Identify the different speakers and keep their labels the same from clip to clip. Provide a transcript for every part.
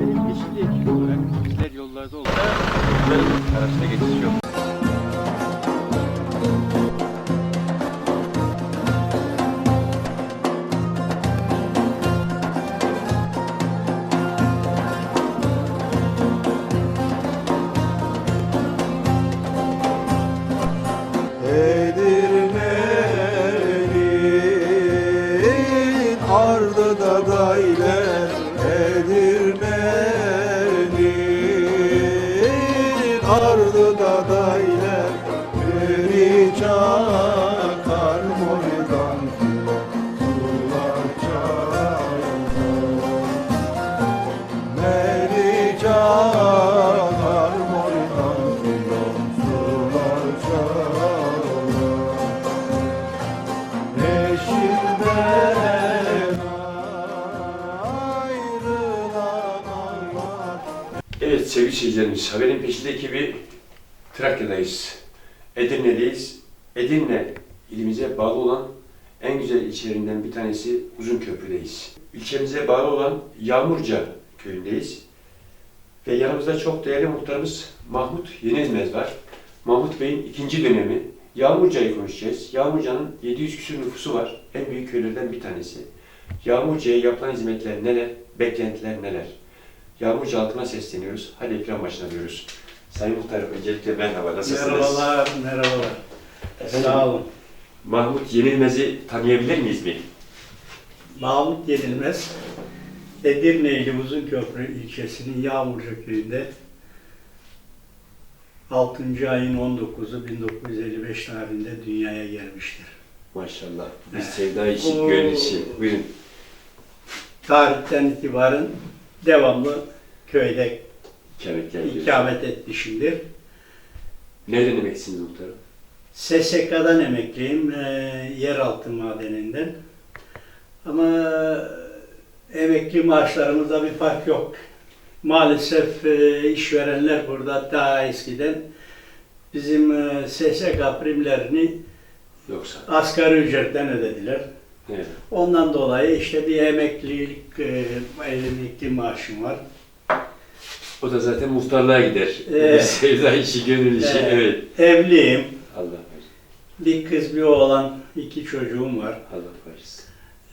Speaker 1: Benim yeşil ekip olarak bizler yollarda olarak arasında geçiş yok.
Speaker 2: Seyircilerimiz, Haberin Peşinde ekibi Trakya'dayız. Edirne'deyiz. Edirne ilimize bağlı olan en güzel ilçelerinden bir tanesi Uzunköprü'deyiz. İlçemize bağlı olan Yağmurca köyündeyiz. Ve yanımızda çok değerli muhtarımız Mahmut Yenilmez var. Mahmut Bey'in ikinci dönemi. Yağmurca'yı konuşacağız. Yağmurca'nın 700 küsur nüfusu var. En büyük köylerden bir tanesi. Yağmurca'ya yapılan hizmetler neler, beklentiler neler? Yağmurcu halkına sesleniyoruz. Hadi ekran başına diyoruz. Sayın Muhtarım öncelikle merhaba. Nasılsınız?
Speaker 3: Merhabalar, merhabalar.
Speaker 2: Efendim?
Speaker 3: Sağ olun.
Speaker 2: Mahmut Yenilmez'i tanıyabilir miyiz bir?
Speaker 3: Mahmut Yenilmez, Edirne ili Uzunköprü ilçesinin Yağmurcu köyünde 6. ayın 19'u 1955 tarihinde dünyaya gelmiştir.
Speaker 2: Maşallah.
Speaker 3: Evet.
Speaker 2: sevda
Speaker 3: Oo.
Speaker 2: gönül işi. Buyurun.
Speaker 3: Tarihten itibaren devamlı köyde
Speaker 2: İkamet
Speaker 3: ikamet etmişimdir.
Speaker 2: Nereden emeksiniz muhtarım?
Speaker 3: SSK'dan emekliyim, eee, yeraltı madeninden. Ama emekli maaşlarımızda bir fark yok. Maalesef eee, işverenler burada daha eskiden bizim eee, SSK primlerini
Speaker 2: Yoksa.
Speaker 3: asgari ücretten ödediler.
Speaker 2: Evet.
Speaker 3: Ondan dolayı işte bir emeklilik, eee, emekli maaşım var.
Speaker 2: O da zaten muhtarlığa gider.
Speaker 3: Evet.
Speaker 2: Sevda işi, gönül işi.
Speaker 3: Evet.
Speaker 2: Evet.
Speaker 3: Evliyim,
Speaker 2: Allah bağışlasın.
Speaker 3: bir kız bir oğlan, iki çocuğum var.
Speaker 2: Allah bağışlasın.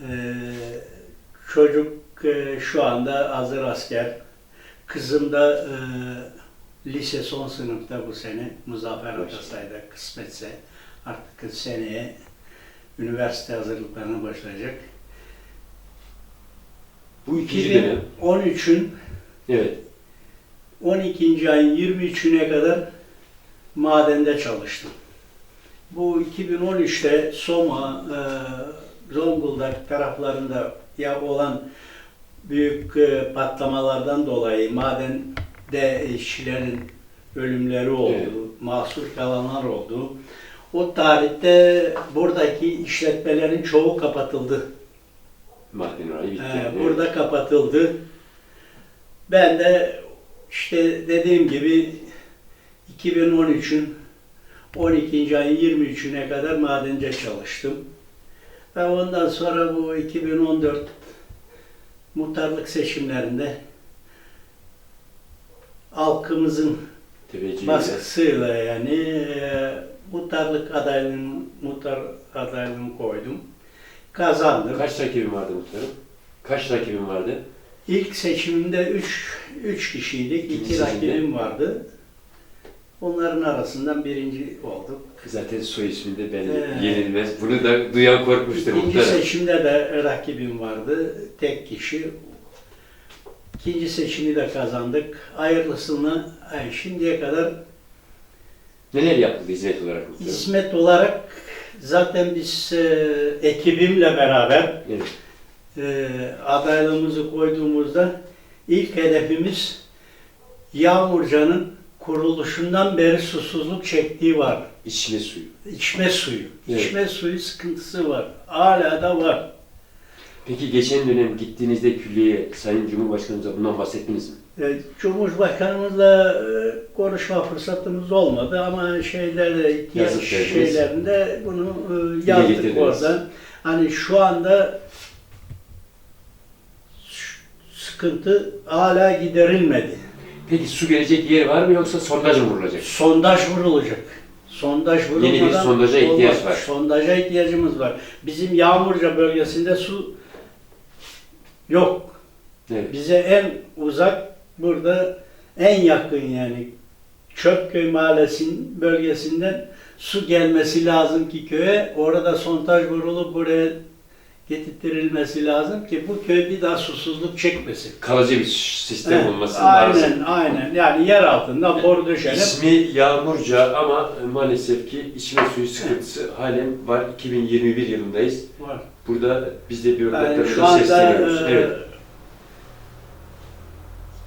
Speaker 3: Ee, çocuk e, şu anda hazır asker. Kızım da e, lise son sınıfta bu sene. Muzaffer. Atasay'da kısmetse artık seneye üniversite hazırlıklarına başlayacak.
Speaker 2: Bu ikinci dönem.
Speaker 3: 2013'ün
Speaker 2: Evet.
Speaker 3: 12. ayın 23'üne kadar madende çalıştım. Bu 2013'te Soma, e, Zonguldak taraflarında ya olan büyük e, patlamalardan dolayı madende işçilerin ölümleri oldu,
Speaker 2: Evet.
Speaker 3: mahsur kalanlar oldu. O tarihte buradaki işletmelerin çoğu kapatıldı.
Speaker 2: Maden orayı bitti.
Speaker 3: Ee, burada kapatıldı. Ben de işte dediğim gibi 2013'ün 12. ayın 23'üne kadar madence çalıştım. Ve ondan sonra bu 2014 muhtarlık seçimlerinde halkımızın
Speaker 2: Teveccühüyle.
Speaker 3: baskısıyla yani e, muhtarlık adaylığını, muhtar adaylığını koydum. Kazandım.
Speaker 2: Kaç rakibin vardı muhtarım? Kaç rakibin vardı?
Speaker 3: İlk seçimimde 3 3 kişiydik.
Speaker 2: İkinci
Speaker 3: 2
Speaker 2: seçimde?
Speaker 3: rakibim vardı. Onların arasından birinci olduk.
Speaker 2: Zaten soy isminde belli.
Speaker 3: Ee.
Speaker 2: Yenilmez. Bunu da duyan korkmuştur
Speaker 3: İkinci
Speaker 2: muhtarım.
Speaker 3: seçimde de rakibim vardı. Tek kişi. İkinci seçimi de kazandık. Hayırlısını ay, şimdiye kadar
Speaker 2: Neler yapıldı hizmet olarak
Speaker 3: hizmet olarak zaten biz e, ekibimle beraber
Speaker 2: Evet.
Speaker 3: e, adaylığımızı koyduğumuzda ilk hedefimiz Yağmurca'nın kuruluşundan beri susuzluk çektiği var.
Speaker 2: İçme suyu.
Speaker 3: İçme suyu.
Speaker 2: Evet.
Speaker 3: İçme suyu sıkıntısı var. Hala da var.
Speaker 2: Peki geçen dönem gittiğinizde külliyeye Sayın Cumhurbaşkanımıza bundan bahsettiniz mi?
Speaker 3: E, Cumhurbaşkanımızla e, konuşma fırsatımız olmadı ama şeylerde ihtiyaç
Speaker 2: Yazık verdiniz.
Speaker 3: şeylerinde bunu e, yazdık
Speaker 2: getirdiniz.
Speaker 3: oradan. Hani şu anda s- sıkıntı hala giderilmedi.
Speaker 2: Peki su gelecek yer var mı yoksa sondaj mı vurulacak?
Speaker 3: Sondaj vurulacak. Sondaj vurulmadan
Speaker 2: Yeni bir sondaja ihtiyaç var.
Speaker 3: Sondaja ihtiyacımız var. Bizim Yağmurca bölgesinde su yok.
Speaker 2: Evet.
Speaker 3: Bize en uzak burada en yakın yani Çöpköy Mahallesi'nin bölgesinden su gelmesi lazım ki köye. Orada sondaj vurulup buraya getirtilmesi lazım ki bu köy bir daha susuzluk çekmesin.
Speaker 2: Kalıcı bir sistem
Speaker 3: Evet,
Speaker 2: olması
Speaker 3: aynen,
Speaker 2: lazım.
Speaker 3: aynen. Yani yer altında boru döşenip
Speaker 2: İsmi Yağmurca ama maalesef ki içme suyu sıkıntısı halen var. 2021 yılındayız.
Speaker 3: var.
Speaker 2: Burada biz de
Speaker 3: Yani
Speaker 2: bürokratlarımıza
Speaker 3: şu anda
Speaker 2: sesleniyoruz.
Speaker 3: e,
Speaker 2: Evet.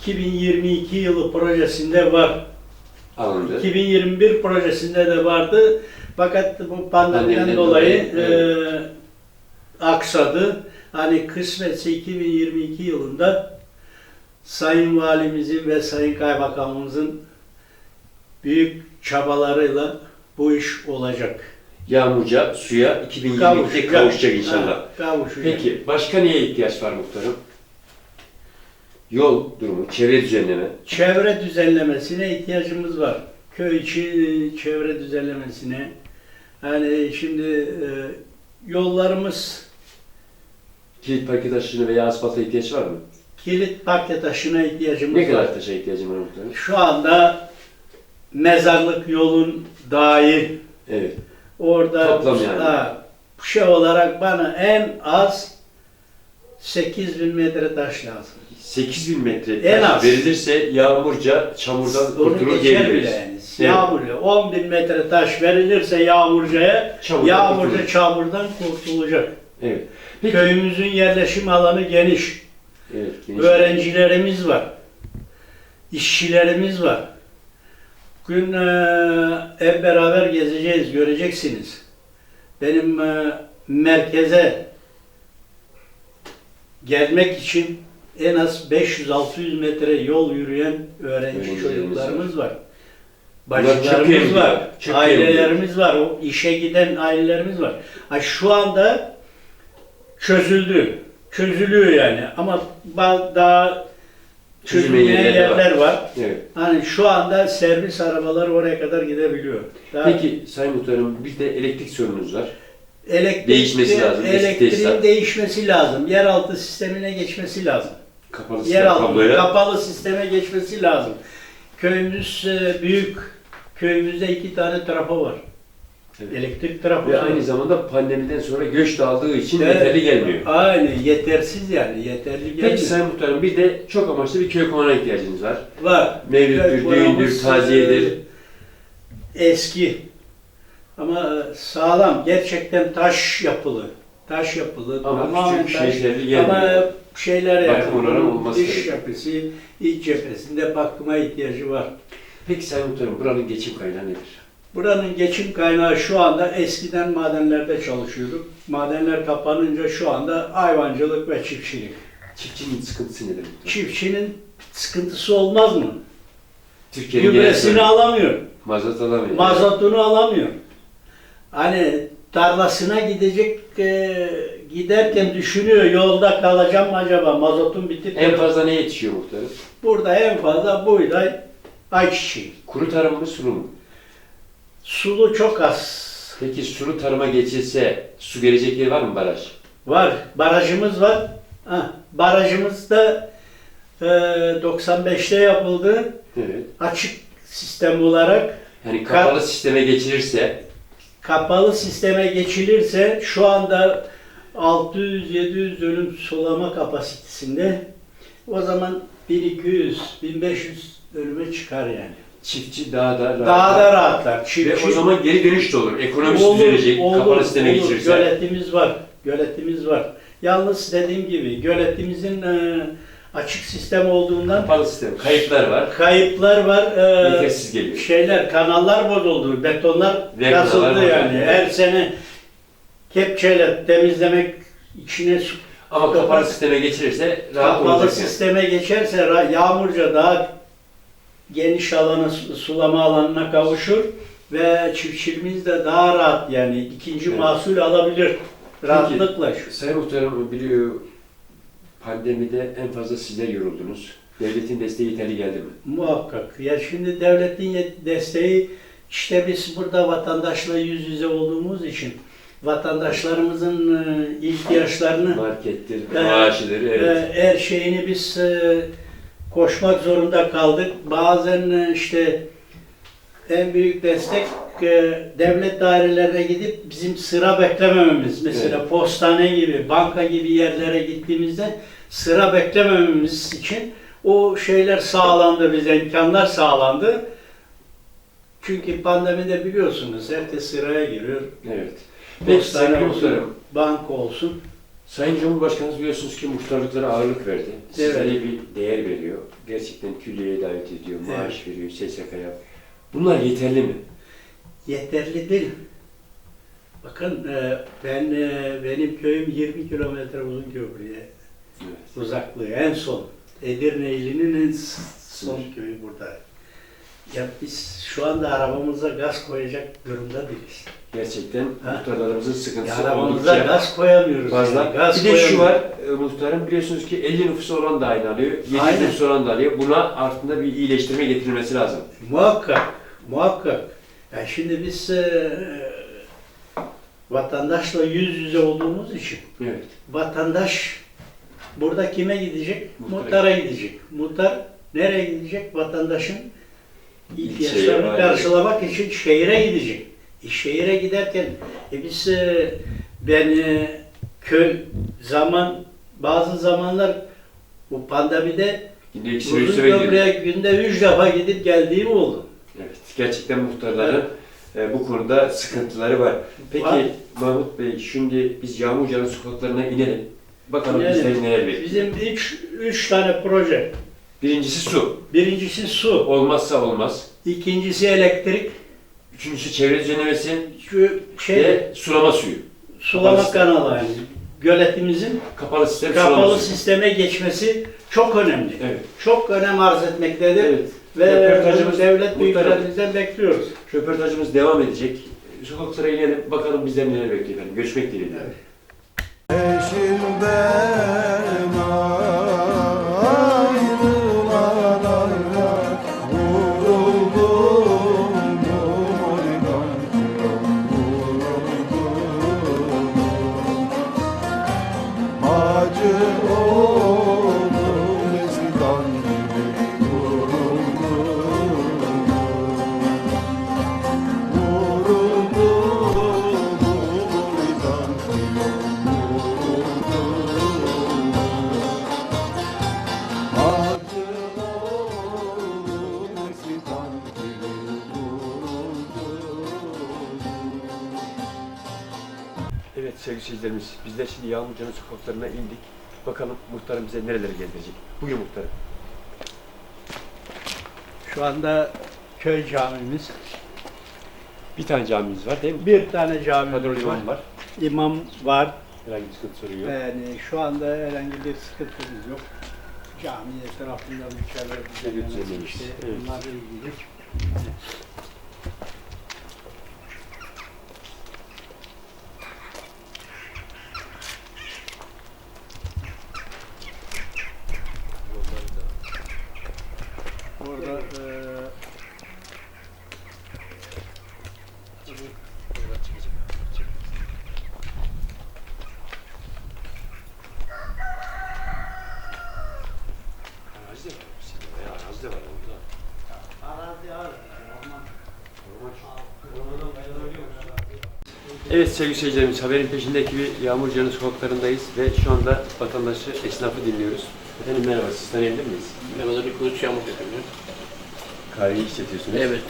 Speaker 3: 2022 yılı projesinde var.
Speaker 2: Alındı.
Speaker 3: 2021 projesinde de vardı. Fakat bu pandemiden
Speaker 2: Pandemiden
Speaker 3: dolayı
Speaker 2: dolayı,
Speaker 3: e, aksadı. Hani kısmetse 2022 yılında Sayın Valimizin ve Sayın Kaymakamımızın büyük çabalarıyla bu iş olacak.
Speaker 2: Yağmurca suya 2022'de kavuşacak inşallah.
Speaker 3: Ha, kavuşacak.
Speaker 2: Peki başka neye ihtiyaç var muhtarım? Yol durumu, çevre düzenleme.
Speaker 3: Çevre düzenlemesine ihtiyacımız var. Köy içi e, çevre düzenlemesine. Yani şimdi e, yollarımız
Speaker 2: Kilit parke taşına veya asfalta ihtiyaç var mı?
Speaker 3: kilit parke taşına ihtiyacımız
Speaker 2: Ne
Speaker 3: var.
Speaker 2: kadar taşa ihtiyacım var muhtarım?
Speaker 3: Şu anda mezarlık yolun dahi
Speaker 2: Evet.
Speaker 3: Orada
Speaker 2: Toplam yani.
Speaker 3: ha, şey olarak bana en az 8000 metre taş lazım.
Speaker 2: 8000 metre
Speaker 3: En
Speaker 2: taş
Speaker 3: az.
Speaker 2: verilirse yağmurca çamurdan
Speaker 3: Onu
Speaker 2: kurtulur
Speaker 3: geçer bile
Speaker 2: diyebiliriz.
Speaker 3: yani.
Speaker 2: Evet.
Speaker 3: Yağmurca 10 bin metre taş verilirse yağmurcaya
Speaker 2: Çamurdan
Speaker 3: yağmurca
Speaker 2: kurtulur.
Speaker 3: çamurdan kurtulacak.
Speaker 2: Evet. Peki.
Speaker 3: Köyümüzün yerleşim alanı geniş.
Speaker 2: Evet, geniş.
Speaker 3: Öğrencilerimiz var. İşçilerimiz var. Bugün eee, hep beraber gezeceğiz, göreceksiniz. Benim eee, merkeze gelmek için en az 500-600 metre yol yürüyen öğrenci
Speaker 2: Öğrencilerimiz
Speaker 3: çocuklarımız var. Bacılarımız var,
Speaker 2: çok
Speaker 3: ailelerimiz var, o işe giden ailelerimiz var. Ha, şu anda çözüldü, çözülüyor yani. Ama daha
Speaker 2: Çözülmeyen yerler var.
Speaker 3: var.
Speaker 2: Evet.
Speaker 3: Hani şu anda servis arabaları oraya kadar gidebiliyor. Daha
Speaker 2: Peki Sayın Muhtarım bir de elektrik sorununuz var.
Speaker 3: elektrik,
Speaker 2: Değişmesi lazım, eski
Speaker 3: Elektriğin
Speaker 2: tesisat.
Speaker 3: değişmesi lazım. Yeraltı sistemine geçmesi lazım.
Speaker 2: Kapalı sistem
Speaker 3: Yeraltı
Speaker 2: kabloya.
Speaker 3: kapalı sisteme geçmesi lazım. Köyümüz e, büyük. Köyümüzde iki tane trafo var.
Speaker 2: Evet.
Speaker 3: Elektrik trafosu.
Speaker 2: Ve aynı zamanda pandemiden sonra göç dağıldığı için
Speaker 3: Evet.
Speaker 2: yeterli gelmiyor.
Speaker 3: Aynı yetersiz yani yeterli gelmiyor.
Speaker 2: Peki Sayın Muhtarım bir de çok amaçlı bir köy konağına ihtiyacınız var.
Speaker 3: var.
Speaker 2: Mevlüttür,
Speaker 3: Köy
Speaker 2: düğündür,
Speaker 3: konağımız,
Speaker 2: taziyedir.
Speaker 3: e, Eski. Ama e, sağlam. Gerçekten taş yapılı. Taş yapılı.
Speaker 2: Ama
Speaker 3: tamamen
Speaker 2: küçük
Speaker 3: taş.
Speaker 2: şeylerle gelmiyor.
Speaker 3: Ama şeyler yani.
Speaker 2: Bakım
Speaker 3: bunun
Speaker 2: olması
Speaker 3: Dış
Speaker 2: gerekiyor.
Speaker 3: yapısı, iç cephesinde bakıma ihtiyacı var.
Speaker 2: Peki Sayın Muhtarım buranın geçim kaynağı nedir?
Speaker 3: Buranın geçim kaynağı şu anda eskiden madenlerde çalışıyorduk. Madenler kapanınca şu anda hayvancılık ve çiftçilik.
Speaker 2: Çiftçinin sıkıntısı nedir?
Speaker 3: Çiftçinin sıkıntısı olmaz mı?
Speaker 2: Türkiye'nin
Speaker 3: Gübresini alamıyor.
Speaker 2: Mazot alamıyor.
Speaker 3: Mazotunu alamıyor. Hani tarlasına gidecek e, giderken düşünüyor yolda kalacağım mı acaba mazotun bitip
Speaker 2: En fazla ne yetişiyor muhtarım?
Speaker 3: burada en fazla buğday ayçiçeği.
Speaker 2: Kuru tarım mı sulu mu?
Speaker 3: Sulu çok az.
Speaker 2: Peki sulu tarıma geçilse su gelecek yer var mı baraj?
Speaker 3: Var. Barajımız var. Ha, barajımız da e, 95'te yapıldı.
Speaker 2: Evet.
Speaker 3: Açık sistem olarak
Speaker 2: Yani kapalı sisteme geçilirse
Speaker 3: kapalı sisteme geçilirse şu anda 600-700 dönüm sulama kapasitesinde o zaman 1200-1500 dönüme çıkar yani.
Speaker 2: Çiftçi daha da rahat.
Speaker 3: Daha da rahatlar.
Speaker 2: Ve
Speaker 3: Çiftçi
Speaker 2: o zaman geri dönüş de olur. Ekonomisi
Speaker 3: Olur,
Speaker 2: düzelecek,
Speaker 3: olur,
Speaker 2: kapalı sisteme
Speaker 3: olur.
Speaker 2: geçilirse.
Speaker 3: Göletimiz var. Göletimiz var. Yalnız dediğim gibi göletimizin e, açık sistem olduğundan
Speaker 2: Kapalı sistem, kayıplar var.
Speaker 3: kayıplar var. E,
Speaker 2: Yetersiz geliyor.
Speaker 3: şeyler, kanallar bozuldu. Betonlar
Speaker 2: Ve
Speaker 3: kasıldı yani.
Speaker 2: bozuldu.
Speaker 3: Her sene kepçeyle temizlemek içine su
Speaker 2: Ama kapalı sisteme geçirirse rahat
Speaker 3: Kapalı
Speaker 2: olacak. yani.
Speaker 3: sisteme geçerse yağmurca daha geniş alana, su- sulama alanına kavuşur ve çiftçimiz de daha rahat yani ikinci
Speaker 2: Evet.
Speaker 3: mahsul alabilir rahatlıkla.
Speaker 2: Sayın Muhtarım biliyor pandemide en fazla sizler yoruldunuz. Devletin desteği yeterli geldi mi?
Speaker 3: Muhakkak. Ya şimdi devletin desteği işte biz burada vatandaşla yüz yüze olduğumuz için vatandaşlarımızın e, ihtiyaçlarını
Speaker 2: Markettir, maaşıdır, evet.
Speaker 3: e, her şeyini biz e, koşmak zorunda kaldık. Bazen e, işte en büyük destek e, devlet dairelerine gidip bizim sıra beklemememiz. Mesela
Speaker 2: Evet.
Speaker 3: postane gibi, banka gibi yerlere gittiğimizde sıra beklemememiz için o şeyler sağlandı, bize imkanlar sağlandı. Çünkü pandemide biliyorsunuz herkes sıraya giriyor.
Speaker 2: evet.
Speaker 3: Postane olsun, banka olsun.
Speaker 2: Sayın Cumhurbaşkanımız biliyorsunuz ki muhtarlıklara ağırlık verdi. Sizlere
Speaker 3: Evet.
Speaker 2: bir değer veriyor. Gerçekten külliyeye davet ediyor,
Speaker 3: Evet.
Speaker 2: maaş veriyor, SSK'ya. Bunlar yeterli mi?
Speaker 3: yeterli değil. Bakın e, ben e, benim köyüm 20 kilometre uzun köprüye
Speaker 2: Evet.
Speaker 3: uzaklığı en son. Edirne ilinin en son
Speaker 2: Sınır.
Speaker 3: köyü burada. Ya biz şu anda arabamıza gaz koyacak durumda değiliz.
Speaker 2: Gerçekten
Speaker 3: Ha.
Speaker 2: muhtarlarımızın
Speaker 3: Ya
Speaker 2: sıkıntısı
Speaker 3: arabamıza
Speaker 2: oldukça
Speaker 3: gaz koyamıyoruz.
Speaker 2: fazla.
Speaker 3: yani, Gaz
Speaker 2: bir de şu
Speaker 3: koyamıyoruz.
Speaker 2: var, e, muhtarım biliyorsunuz ki 50 nüfusu olan da aynı alıyor, 7
Speaker 3: Aynen.
Speaker 2: nüfusu olan da alıyor. Buna altında bir iyileştirme getirilmesi lazım.
Speaker 3: Muhakkak, muhakkak. Yani şimdi biz e, vatandaşla yüz yüze olduğumuz için
Speaker 2: Evet.
Speaker 3: vatandaş burada kime gidecek?
Speaker 2: Muhtara
Speaker 3: Muhtara gidecek. Muhtar nereye gidecek? Vatandaşın ihtiyaçlarını
Speaker 2: aynen.
Speaker 3: karşılamak için şehire gidecek. E, şehire giderken e, biz e, ben e, köy zaman bazı zamanlar bu pandemide uzun köprüye günde üç defa gidip geldiğim oldu.
Speaker 2: Evet, gerçekten muhtarların e, bu konuda sıkıntıları var. Peki
Speaker 3: Var.
Speaker 2: Mahmut Bey, şimdi biz Yağmurca'nın sokaklarına inelim. Bakalım bizleri neler bekliyor.
Speaker 3: Bizim üç, üç tane proje.
Speaker 2: Birincisi su.
Speaker 3: Birincisi su,
Speaker 2: Olmazsa olmaz.
Speaker 3: ikincisi elektrik,
Speaker 2: Üçüncüsü çevre düzenlemesi
Speaker 3: şu şey
Speaker 2: ve sulama suyu.
Speaker 3: sulama
Speaker 2: sistem.
Speaker 3: kanalı yani. Göletimizin
Speaker 2: Kapalı sistem sulama
Speaker 3: kapalı
Speaker 2: suyu.
Speaker 3: sisteme geçmesi çok önemli.
Speaker 2: Evet.
Speaker 3: Çok önem arz etmektedir
Speaker 2: Evet.
Speaker 3: ve
Speaker 2: Röportajımız-
Speaker 3: devlet büyüklerimizden bekliyoruz.
Speaker 2: Röportajımız devam edecek. Sokaklara inelim. Bakalım bizden neler bekliyor efendim. Görüşmek dileğiyle.
Speaker 3: Evet.
Speaker 4: Eşimden
Speaker 2: bizler şimdi Yağmurca'nın sokaklarına indik. Bakalım muhtarım bize nerelere gezdirecek. Buyurun muhtarım.
Speaker 3: Şu anda köy camimiz.
Speaker 2: Bir tane camimiz var değil mi?
Speaker 3: Bir tane
Speaker 2: Kadro
Speaker 3: camimiz var.
Speaker 2: imam var.
Speaker 3: İmam var.
Speaker 2: Herhangi bir sıkıntı sorun yok.
Speaker 3: Yani şu anda herhangi bir sıkıntımız yok. Cami etrafında mükemmel düzenlemesi
Speaker 2: düzenlemiş.
Speaker 3: işte
Speaker 2: Evet.
Speaker 3: bunlarla ilgili. Orada eee
Speaker 2: Arazi de var. Sizin bayağı arazi de var orada.
Speaker 3: arazi var. Orman.
Speaker 2: Evet sevgili seyircilerimiz, haberin peşindeki bir Yağmurca'nın sokaklarındayız ve şu anda vatandaşı, esnafı dinliyoruz. Efendim merhaba, siz tanıyabilir miyiz?
Speaker 5: Mehmet Ali Kılıç Yağmur yapıyor.
Speaker 2: Kahveyi işletiyorsunuz.
Speaker 5: Evet,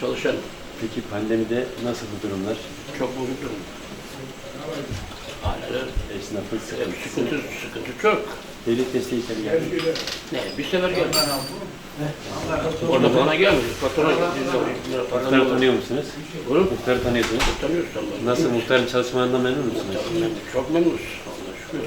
Speaker 5: çalışan.
Speaker 2: Peki pandemide nasıl bu durumlar?
Speaker 5: Çok bozuk durum. Aileler
Speaker 2: Esnafın
Speaker 5: hep
Speaker 2: sıkıntısı.
Speaker 5: sıkıntı, sıkıntı çok.
Speaker 2: Devlet desteği tabii geldi.
Speaker 5: Ne, bir sefer geldi. Orada bana gelmedi. Fatura
Speaker 2: Muhtarı tanıyor musunuz?
Speaker 5: Oğlum,
Speaker 2: Muhtarı tanıyorsunuz.
Speaker 5: tanıyorsun sen beni.
Speaker 2: Nasıl muhtarın çalışmalarından memnun musunuz?
Speaker 5: Çok memnunuz. Allah'a şükür.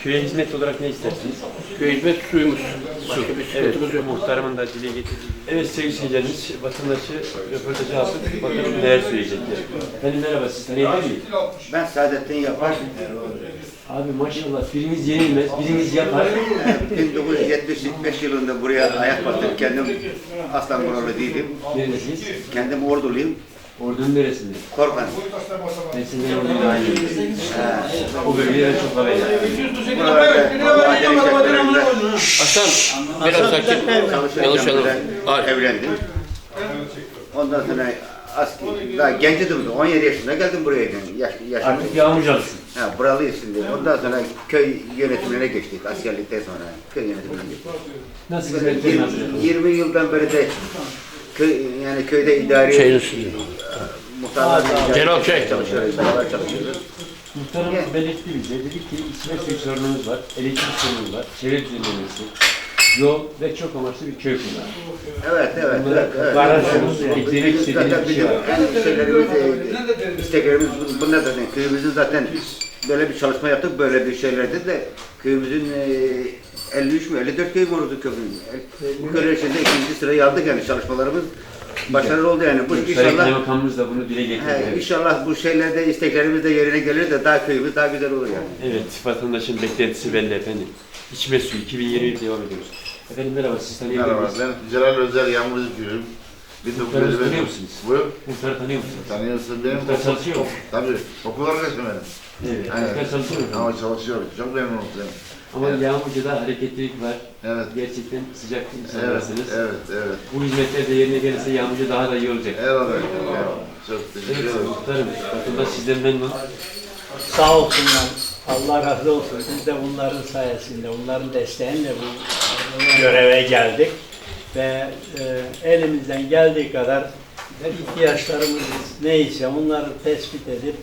Speaker 2: köye hizmet olarak ne istersiniz?
Speaker 5: Köy hizmet suyumuz. Başka bir
Speaker 2: Evet,
Speaker 5: yok.
Speaker 2: muhtarımın da dile getirdiği. Evet sevgili seyircilerimiz, vatandaşı röportajı aldık. Bakalım neler söyleyecekler. Efendim merhaba, siz tanıyabilir miyim?
Speaker 6: Ben Saadettin Yapar.
Speaker 2: Abi maşallah biriniz yenilmez, biriniz yapar.
Speaker 6: 1975 yılında buraya ayak bastım. Kendim aslan buralı değilim.
Speaker 2: Neredesiniz?
Speaker 6: Kendim orduluyum.
Speaker 2: Ordunun neresinde?
Speaker 6: Korkan.
Speaker 2: Ben sizden orada daha iyiyim. O bölgede ben çok
Speaker 6: madeni sektöründe
Speaker 5: Hasan biraz sakin. anlama.
Speaker 6: evlendim. Ondan sonra asker, daha gençtim. 17 yaşında geldim buraya. Yaş, yaşım.
Speaker 2: Artık yağmurcalısın.
Speaker 6: Ha, buralıyız şimdi. Ondan sonra köy yönetimine geçtik. Askerlikten sonra köy yönetimine geçtik.
Speaker 2: Nasıl hizmetleri nasıl?
Speaker 6: 20 yıldan beri de köy, yani köyde idari
Speaker 5: Şeyin üstünde.
Speaker 6: muhtarlarla
Speaker 5: şey.
Speaker 6: çalışıyoruz, beraber çalışıyoruz.
Speaker 2: Muhtarım belirtti bize, dedi ki içme suyu sorunumuz var, elektrik sorunumuz var, çevre düzenlemesi, yol ve çok amaçlı bir köy kullanı.
Speaker 6: Evet, evet, evet. evet.
Speaker 2: vararsanız eklemek istediğiniz
Speaker 6: Zaten
Speaker 2: bir şey var.
Speaker 6: bizim en şeylerimiz, e, isteklerimiz bun- bunlar zaten. Köyümüzün zaten böyle bir çalışma yaptık, böyle bir şeylerde de köyümüzün e, 53 mü 54 e, köy vardı köyümüzün. Bu köyler içinde ikinci sırayı aldık yani çalışmalarımız başarılı oldu yani. Bu inşallah
Speaker 2: Bakanımız da bunu dile getirdi.
Speaker 6: he,
Speaker 2: Evet.
Speaker 6: inşallah bu şeylerde isteklerimiz de yerine gelir de daha köyümüz daha güzel olur yani.
Speaker 2: Evet, vatandaşın beklentisi belli efendim. İçme suyu 2020 devam ediyoruz. Efendim merhaba, siz tanıyabilir
Speaker 7: Merhaba ben Celal Özel Yağmur Üzgünüm.
Speaker 2: 1955. Muhtarı tanıyor musunuz?
Speaker 7: Buyur.
Speaker 2: Muhtarı tanıyor musunuz?
Speaker 7: Tanıyorsun benim.
Speaker 2: Muhtar çalışıyor?
Speaker 7: Tabii. Okul arkadaşım benim.
Speaker 2: Evet.
Speaker 7: Aynen.
Speaker 2: Muhtar çalışıyor mu?
Speaker 7: Ama çalışıyor. Çok memnun oldum.
Speaker 2: Ama evet. Yağmurca'da hareketlilik var.
Speaker 7: Evet.
Speaker 2: Gerçekten sıcak insanlarsınız.
Speaker 7: Evet, evet, evet.
Speaker 2: Bu hizmetler de yerine gelirse Yağmurca daha da iyi olacak.
Speaker 7: Eyvallah. Evet, Çok teşekkür ederim.
Speaker 2: Evet, muhtarım. Bakımda sizden memnun.
Speaker 3: Sağ olsunlar. Allah razı olsun. Biz de bunların sayesinde, bunların desteğiyle bu göreve geldik. Ve e, elimizden geldiği kadar ihtiyaçlarımız neyse onları tespit edip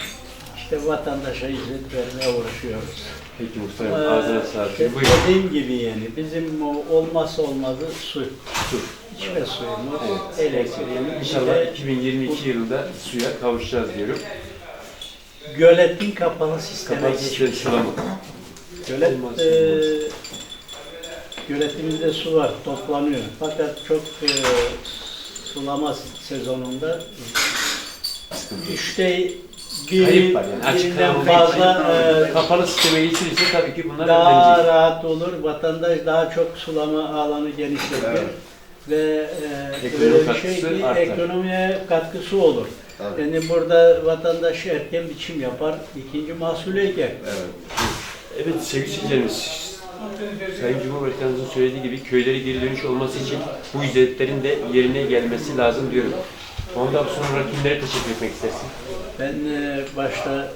Speaker 3: işte vatandaşa hizmet vermeye uğraşıyoruz.
Speaker 2: Peki muhtarım,
Speaker 3: Ee,
Speaker 2: ağzına sağlık.
Speaker 3: dediğim gibi yani bizim o olmazsa olmazı su.
Speaker 2: Su.
Speaker 3: İçme suyumuz,
Speaker 2: Evet.
Speaker 3: elektriğimiz,
Speaker 2: İnşallah
Speaker 3: işte
Speaker 2: 2022 yılında suya kavuşacağız diyorum.
Speaker 3: göletin kapalı sisteme
Speaker 2: Kapasite
Speaker 3: geçmiş.
Speaker 2: sulama.
Speaker 3: Gölet,
Speaker 2: Olmaz,
Speaker 3: e,
Speaker 2: olmaz.
Speaker 3: göletimizde su var, toplanıyor. Fakat çok e, sulama sezonunda üçte bir,
Speaker 2: Kayıp var yani. Açık
Speaker 3: birinden
Speaker 2: kalmadığı
Speaker 3: fazla e,
Speaker 2: Kapalı sisteme geçirirse tabii ki bunlar
Speaker 3: daha
Speaker 2: önlenecek.
Speaker 3: rahat olur. Vatandaş daha çok sulama alanı genişletir.
Speaker 7: Evet.
Speaker 3: Ve e,
Speaker 2: Ekonomi
Speaker 3: böyle bir
Speaker 2: katkısı
Speaker 3: şey ki
Speaker 2: artar.
Speaker 3: ekonomiye katkısı olur.
Speaker 7: Tabii.
Speaker 3: Yani burada vatandaş erken biçim yapar, ikinci mahsulü eker.
Speaker 7: Evet.
Speaker 2: Evet sevgili seyircilerimiz, Sayın Cumhurbaşkanımızın söylediği gibi köylere geri dönüş olması için bu hizmetlerin de yerine gelmesi lazım diyorum. Ondan sonra kimlere teşekkür etmek istersin?
Speaker 3: Ben e, başta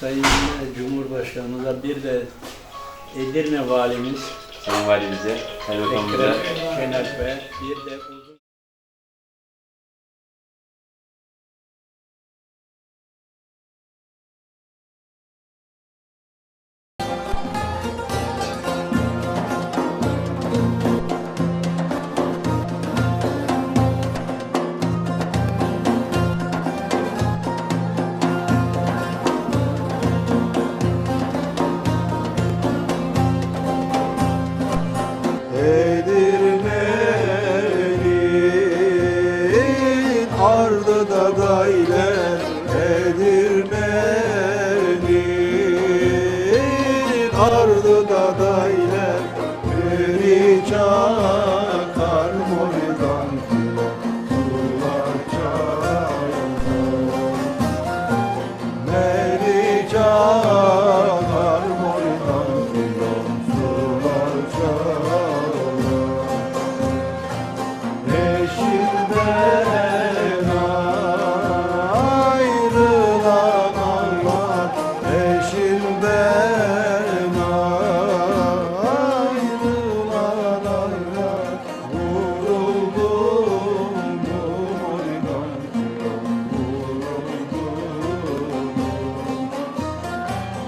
Speaker 3: Sayın Cumhurbaşkanımıza bir de Edirne Valimiz
Speaker 2: Sayın Valimize,
Speaker 3: Ekrem Şener Bey, bir de